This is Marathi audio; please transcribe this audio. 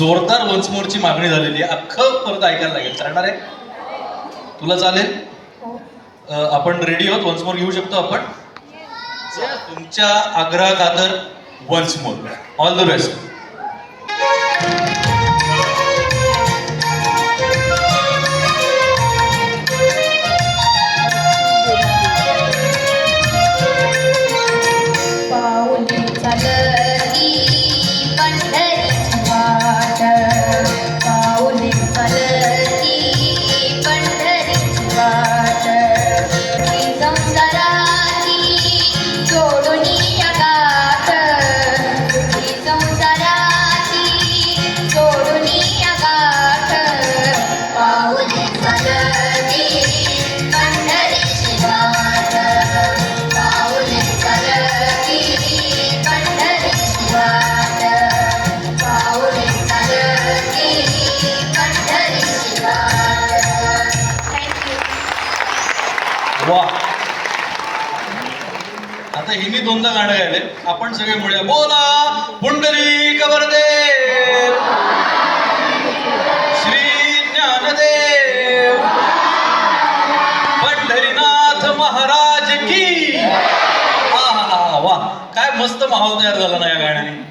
जोरदार वन्स मोरची मागणी झालेली आहे. अख्खं परत ऐकायला लागेल. चालणार आहे? तुला चालेल? आपण रेडी आहोत? वन्स मोर घेऊ शकतो आपण? तुमच्या आग्रह खातर once more all the best वा. आता हिनी दोनदा गाणं गायले आपण सगळे म्हणूया बोला पुंडरी कबरदेव. श्री ज्ञानदेव. पंढरीनाथ महाराज की. आहा वा. काय मस्त माहोल तयार झाला ना या गाण्याने.